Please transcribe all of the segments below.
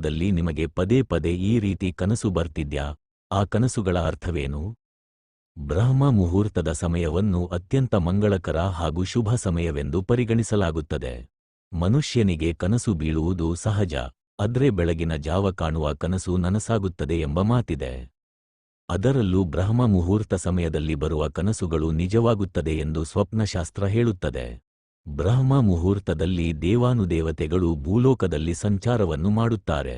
ಮುಹೂರ್ತದಲ್ಲಿ ನಿಮಗೆ ಪದೇ ಪದೇ ಈ ರೀತಿ ಕನಸು ಬರ್ತಿದ್ಯಾ? ಆ ಕನಸುಗಳ ಅರ್ಥವೇನು? ಬ್ರಹ್ಮ ಮುಹೂರ್ತದ ಸಮಯವನ್ನು ಅತ್ಯಂತ ಮಂಗಳಕರ ಹಾಗೂ ಶುಭ ಸಮಯವೆಂದು ಪರಿಗಣಿಸಲಾಗುತ್ತದೆ. ಮನುಷ್ಯನಿಗೆ ಕನಸು ಬೀಳುವುದು ಸಹಜ ಅದ್ರೆ ಬೆಳಗಿನ ಜಾವ ಕಾಣುವ ಕನಸು ನನಸಾಗುತ್ತದೆ ಎಂಬ ಮಾತಿದೆ. ಅದರಲ್ಲೂ ಬ್ರಹ್ಮ ಮುಹೂರ್ತ ಸಮಯದಲ್ಲಿ ಬರುವ ಕನಸುಗಳು ನಿಜವಾಗುತ್ತದೆ ಎಂದು ಸ್ವಪ್ನಶಾಸ್ತ್ರ ಹೇಳುತ್ತದೆ. ಬ್ರಹ್ಮ ಮುಹೂರ್ತದಲ್ಲಿ ದೇವಾನುದೇವತೆಗಳು ಭೂಲೋಕದಲ್ಲಿ ಸಂಚಾರವನ್ನು ಮಾಡುತ್ತಾರೆ.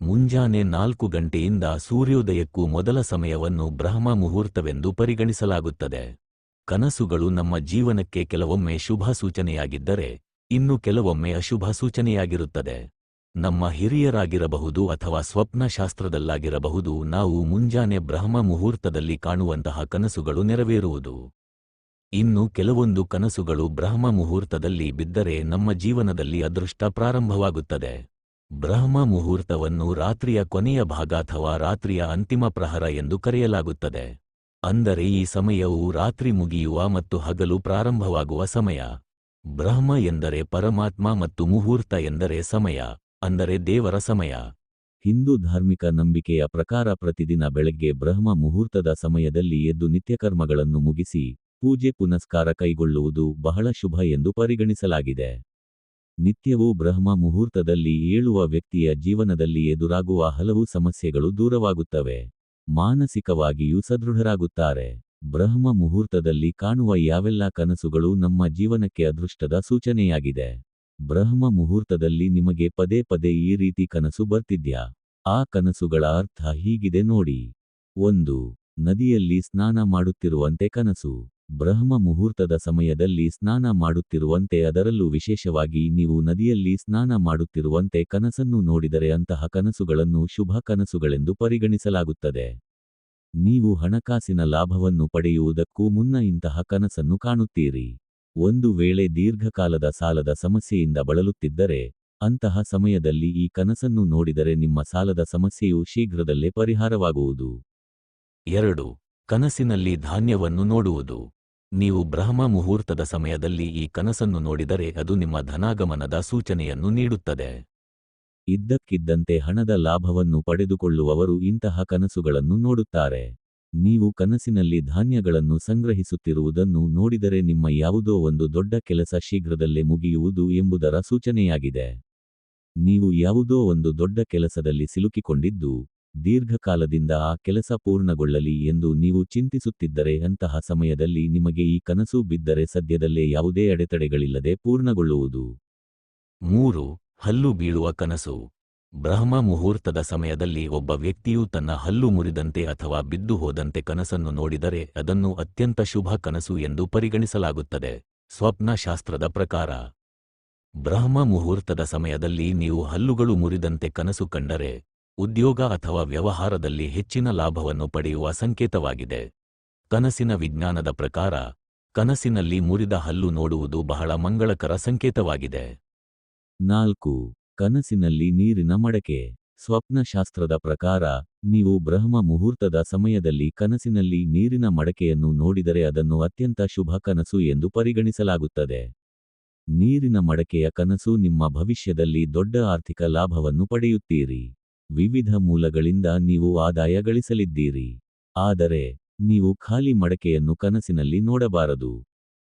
ಮುಂಜಾನೆ ನಾಲ್ಕು ಗಂಟೆಯಿಂದ ಸೂರ್ಯೋದಯಕ್ಕೂ ಮೊದಲ ಸಮಯವನ್ನು ಬ್ರಹ್ಮ ಮುಹೂರ್ತವೆಂದು ಪರಿಗಣಿಸಲಾಗುತ್ತದೆ. ಕನಸುಗಳು ನಮ್ಮ ಜೀವನಕ್ಕೆ ಕೆಲವೊಮ್ಮೆ ಶುಭ ಸೂಚನೆಯಾಗಿದ್ದರೆ ಇನ್ನು ಕೆಲವೊಮ್ಮೆ ಅಶುಭ ಸೂಚನೆಯಾಗಿರುತ್ತದೆ ನಮ್ಮ ಹಿರಿಯರಾಗಿರಬಹುದು ಅಥವಾ ಸ್ವಪ್ನಶಾಸ್ತ್ರದಲ್ಲಾಗಿರಬಹುದು, ನಾವು ಮುಂಜಾನೆ ಬ್ರಹ್ಮ ಮುಹೂರ್ತದಲ್ಲಿ ಕಾಣುವಂತಹ ಕನಸುಗಳು ನೆರವೇರುವುದು. ಇನ್ನು ಕೆಲವೊಂದು ಕನಸುಗಳು ಬ್ರಹ್ಮ ಮುಹೂರ್ತದಲ್ಲಿ ಬಿದ್ದರೆ ನಮ್ಮ ಜೀವನದಲ್ಲಿ ಅದೃಷ್ಟ ಪ್ರಾರಂಭವಾಗುತ್ತದೆ. ಬ್ರಹ್ಮ ಮುಹೂರ್ತವನ್ನು ರಾತ್ರಿಯ ಕೊನೆಯ ಭಾಗ ಅಥವಾ ರಾತ್ರಿಯ ಅಂತಿಮ ಪ್ರಹರ ಎಂದು ಕರೆಯಲಾಗುತ್ತದೆ. ಅಂದರೆ ಈ ಸಮಯವು ರಾತ್ರಿ ಮುಗಿಯುವ ಮತ್ತು ಹಗಲು ಪ್ರಾರಂಭವಾಗುವ ಸಮಯ. ಬ್ರಹ್ಮ ಎಂದರೆ ಪರಮಾತ್ಮ ಮತ್ತು ಮುಹೂರ್ತ ಎಂದರೆ ಸಮಯ, ಅಂದರೆ ದೇವರ ಸಮಯ. ಹಿಂದೂ ಧಾರ್ಮಿಕ ನಂಬಿಕೆಯ ಪ್ರಕಾರ ಪ್ರತಿದಿನ ಬೆಳಗ್ಗೆ ಬ್ರಹ್ಮ ಮುಹೂರ್ತದ ಸಮಯದಲ್ಲಿ ಎದ್ದು ನಿತ್ಯಕರ್ಮಗಳನ್ನು ಮುಗಿಸಿ ಪೂಜೆ ಪುನಸ್ಕಾರ ಕೈಗೊಳ್ಳುವುದು ಬಹಳ ಶುಭ ಎಂದು ಪರಿಗಣಿಸಲಾಗಿದೆ. ನಿತ್ಯವೂ ಬ್ರಹ್ಮ ಮುಹೂರ್ತದಲ್ಲಿ ಏಳುವ ವ್ಯಕ್ತಿಯ ಜೀವನದಲ್ಲಿ ಎದುರಾಗುವ ಹಲವು ಸಮಸ್ಯೆಗಳು ದೂರವಾಗುತ್ತವೆ. ಮಾನಸಿಕವಾಗಿಯೂ ಸದೃಢರಾಗುತ್ತಾರೆ. ಬ್ರಹ್ಮ ಮುಹೂರ್ತದಲ್ಲಿ ಕಾಣುವ ಯಾವೆಲ್ಲ ಕನಸುಗಳು ನಮ್ಮ ಜೀವನಕ್ಕೆ ಅದೃಷ್ಟದ ಸೂಚನೆಯಾಗಿದೆ. ಬ್ರಹ್ಮ ಮುಹೂರ್ತದಲ್ಲಿ ನಿಮಗೆ ಪದೇ ಪದೇ ಈ ರೀತಿ ಕನಸು ಬರ್ತಿದ್ಯಾ? ಆ ಕನಸುಗಳ ಅರ್ಥ ಹೀಗಿದೆ ನೋಡಿ. ಒಂದು, ನದಿಯಲ್ಲಿ ಸ್ನಾನ ಮಾಡುತ್ತಿರುವಂತೆ ಕನಸು. ಬ್ರಹ್ಮ ಮುಹೂರ್ತದ ಸಮಯದಲ್ಲಿ ಸ್ನಾನ ಮಾಡುತ್ತಿರುವಂತೆ ಅದರಲ್ಲೂ ವಿಶೇಷವಾಗಿ ನೀವು ನದಿಯಲ್ಲಿ ಸ್ನಾನ ಮಾಡುತ್ತಿರುವಂತೆ ಕನಸನ್ನು ನೋಡಿದರೆ ಅಂತಹ ಕನಸುಗಳನ್ನು ಶುಭ ಕನಸುಗಳೆಂದು ಪರಿಗಣಿಸಲಾಗುತ್ತದೆ. ನೀವು ಹಣಕಾಸಿನ ಲಾಭವನ್ನು ಪಡೆಯುವುದಕ್ಕೂ ಮುನ್ನ ಇಂತಹ ಕನಸನ್ನು ಕಾಣುತ್ತೀರಿ. ಒಂದು ವೇಳೆ ದೀರ್ಘಕಾಲದ ಸಾಲದ ಸಮಸ್ಯೆಯಿಂದ ಬಳಲುತ್ತಿದ್ದರೆ, ಅಂತಹ ಸಮಯದಲ್ಲಿ ಈ ಕನಸನ್ನು ನೋಡಿದರೆ ನಿಮ್ಮ ಸಾಲದ ಸಮಸ್ಯೆಯು ಶೀಘ್ರದಲ್ಲೇ ಪರಿಹಾರವಾಗುವುದು. ಎರಡು ಕನಸಿನಲ್ಲಿ ಧಾನ್ಯವನ್ನು ನೋಡುವುದು. ನೀವು ಬ್ರಹ್ಮ ಮುಹೂರ್ತದ ಸಮಯದಲ್ಲಿ ಈ ಕನಸನ್ನು ನೋಡಿದರೆ ಅದು ನಿಮ್ಮ ಧನಾಗಮನದ ಸೂಚನೆಯನ್ನು ನೀಡುತ್ತದೆ. ಇದ್ದಕ್ಕಿದ್ದಂತೆ ಹಣದ ಲಾಭವನ್ನು ಪಡೆದುಕೊಳ್ಳುವವರು ಇಂತಹ ಕನಸುಗಳನ್ನು ನೋಡುತ್ತಾರೆ. ನೀವು ಕನಸಿನಲ್ಲಿ ಧಾನ್ಯಗಳನ್ನು ಸಂಗ್ರಹಿಸುತ್ತಿರುವುದನ್ನು ನೋಡಿದರೆ ನಿಮ್ಮ ಯಾವುದೋ ಒಂದು ದೊಡ್ಡ ಕೆಲಸ ಶೀಘ್ರದಲ್ಲೇ ಮುಗಿಯುವುದು ಎಂಬುದರ ಸೂಚನೆಯಾಗಿದೆ. ನೀವು ಯಾವುದೋ ಒಂದು ದೊಡ್ಡ ಕೆಲಸದಲ್ಲಿ ಸಿಲುಕಿಕೊಂಡಿದ್ದು ದೀರ್ಘಕಾಲದಿಂದ ಆ ಕೆಲಸ ಪೂರ್ಣಗೊಳ್ಳಲಿ ಎಂದು ನೀವು ಚಿಂತಿಸುತ್ತಿದ್ದರೆ ಅಂತಹ ಸಮಯದಲ್ಲಿ ನಿಮಗೆ ಈ ಕನಸು ಬಿದ್ದರೆ ಸದ್ಯದಲ್ಲೇ ಯಾವುದೇ ಅಡೆತಡೆಗಳಿಲ್ಲದೆ ಪೂರ್ಣಗೊಳ್ಳುವುದು. ಮೂರು, ಹಲ್ಲು ಬೀಳುವ ಕನಸು. ಬ್ರಹ್ಮ ಮುಹೂರ್ತದ ಸಮಯದಲ್ಲಿ ಒಬ್ಬ ವ್ಯಕ್ತಿಯು ತನ್ನ ಹಲ್ಲು ಮುರಿದಂತೆ ಅಥವಾ ಬಿದ್ದು ಹೋದಂತೆ ಕನಸನ್ನು ನೋಡಿದರೆ ಅದನ್ನು ಅತ್ಯಂತ ಶುಭ ಕನಸು ಎಂದು ಪರಿಗಣಿಸಲಾಗುತ್ತದೆ. ಸ್ವಪ್ನಶಾಸ್ತ್ರದ ಪ್ರಕಾರ. ಬ್ರಹ್ಮ ಮುಹೂರ್ತದ ಸಮಯದಲ್ಲಿ ನೀವು ಹಲ್ಲುಗಳು ಮುರಿದಂತೆ ಕನಸು ಕಂಡರೆ ಉದ್ಯೋಗ ಅಥವಾ ವ್ಯವಹಾರದಲ್ಲಿ ಹೆಚ್ಚಿನ ಲಾಭವನ್ನು ಪಡೆಯುವ ಸಂಕೇತವಾಗಿದೆ. ಕನಸಿನ ವಿಜ್ಞಾನದ ಪ್ರಕಾರ, ಕನಸಿನಲ್ಲಿ ಮುರಿದ ಹಲ್ಲು ನೋಡುವುದು ಬಹಳ ಮಂಗಳಕರ ಸಂಕೇತವಾಗಿದೆ. ನಾಲ್ಕು, ಕನಸಿನಲ್ಲಿ ನೀರಿನ ಮಡಕೆ. ಸ್ವಪ್ನಶಾಸ್ತ್ರದ ಪ್ರಕಾರ, ನೀವು ಬ್ರಹ್ಮ ಮುಹೂರ್ತದ ಸಮಯದಲ್ಲಿ ಕನಸಿನಲ್ಲಿ ನೀರಿನ ಮಡಕೆಯನ್ನು ನೋಡಿದರೆ ಅದನ್ನು ಅತ್ಯಂತ ಶುಭ ಕನಸು ಎಂದು ಪರಿಗಣಿಸಲಾಗುತ್ತದೆ. ನೀರಿನ ಮಡಕೆಯ ಕನಸು ನಿಮ್ಮ ಭವಿಷ್ಯದಲ್ಲಿ ದೊಡ್ಡ ಆರ್ಥಿಕ ಲಾಭವನ್ನು ಪಡೆಯುತ್ತೀರಿ. ವಿವಿಧ ಮೂಲಗಳಿಂದ ನೀವು ಆದಾಯ ಗಳಿಸಲಿದ್ದೀರಿ. ಆದರೆ, ನೀವು ಖಾಲಿ ಮಡಕೆಯನ್ನು ಕನಸಿನಲ್ಲಿ ನೋಡಬಾರದು.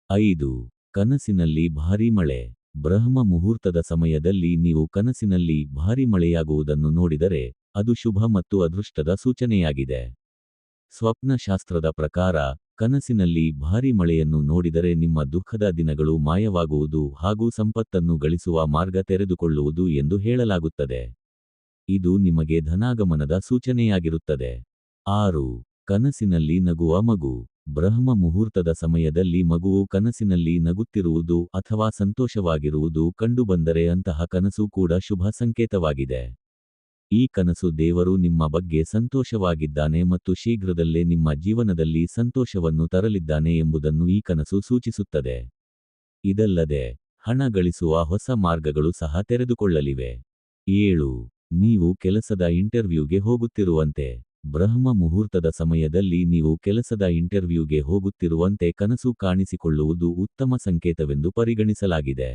ಐದು, ಕನಸಿನಲ್ಲಿ ಭಾರೀ ಮಳೆ. ಬ್ರಹ್ಮ ಮುಹೂರ್ತದ ಸಮಯದಲ್ಲಿ ನೀವು ಕನಸಿನಲ್ಲಿ ಭಾರೀ ಮಳೆಯಾಗುವುದನ್ನು ನೋಡಿದರೆ, ಅದು ಶುಭ ಮತ್ತು ಅದೃಷ್ಟದ ಸೂಚನೆಯಾಗಿದೆ. ಸ್ವಪ್ನಶಾಸ್ತ್ರದ ಪ್ರಕಾರ, ಕನಸಿನಲ್ಲಿ ಭಾರೀ ಮಳೆಯನ್ನು ನೋಡಿದರೆ ನಿಮ್ಮ ದುಃಖದ ದಿನಗಳು ಮಾಯವಾಗುವುದು ಹಾಗೂ ಸಂಪತ್ತನ್ನು ಗಳಿಸುವ ಮಾರ್ಗ ತೆರೆದುಕೊಳ್ಳುವುದು ಎಂದು ಹೇಳಲಾಗುತ್ತದೆ. ಇದು ನಿಮಗೆ ಧನಾಗಮನದ ಸೂಚನೆಯಾಗಿರುತ್ತದೆ. ಆರು, ಕನಸಿನಲ್ಲಿ ನಗುವ ಮಗು. ಬ್ರಹ್ಮ ಮುಹೂರ್ತದ ಸಮಯದಲ್ಲಿ ಮಗುವು ಕನಸಿನಲ್ಲಿ ನಗುತ್ತಿರುವುದು ಅಥವಾ ಸಂತೋಷವಾಗಿರುವುದು ಕಂಡುಬಂದರೆ ಅಂತಹ ಕನಸು ಕೂಡ ಶುಭ ಸಂಕೇತವಾಗಿದೆ. ಈ ಕನಸು ದೇವರು ನಿಮ್ಮ ಬಗ್ಗೆ ಸಂತೋಷವಾಗಿದ್ದಾನೆ ಮತ್ತು ಶೀಘ್ರದಲ್ಲೇ ನಿಮ್ಮ ಜೀವನದಲ್ಲಿ ಸಂತೋಷವನ್ನು ತರಲಿದ್ದಾನೆ ಎಂಬುದನ್ನು ಈ ಕನಸು ಸೂಚಿಸುತ್ತದೆ. ಇದಲ್ಲದೆ, ಹಣ ಗಳಿಸುವ ಹೊಸ ಮಾರ್ಗಗಳು ಸಹ ತೆರೆದುಕೊಳ್ಳಲಿವೆ. ಏಳು ನೀವು ಕೆಲಸದ ಇಂಟರ್ವ್ಯೂಗೆ ಹೋಗುತ್ತಿರುವಂತೆ, ಬ್ರಹ್ಮ ಮುಹೂರ್ತದ ಸಮಯದಲ್ಲಿ ನೀವು ಕೆಲಸದ ಇಂಟರ್ವ್ಯೂಗೆ ಹೋಗುತ್ತಿರುವಂತೆ ಕನಸು ಕಾಣಿಸಿಕೊಳ್ಳುವುದು ಉತ್ತಮ ಸಂಕೇತವೆಂದು ಪರಿಗಣಿಸಲಾಗಿದೆ.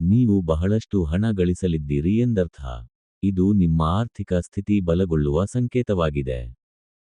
ನೀವು ಬಹಳಷ್ಟು ಹಣ ಗಳಿಸಲಿದ್ದೀರಿ ಎಂದರ್ಥ. ಇದು ನಿಮ್ಮ ಆರ್ಥಿಕ ಸ್ಥಿತಿ ಬಲಗೊಳ್ಳುವ ಸಂಕೇತವಾಗಿದೆ.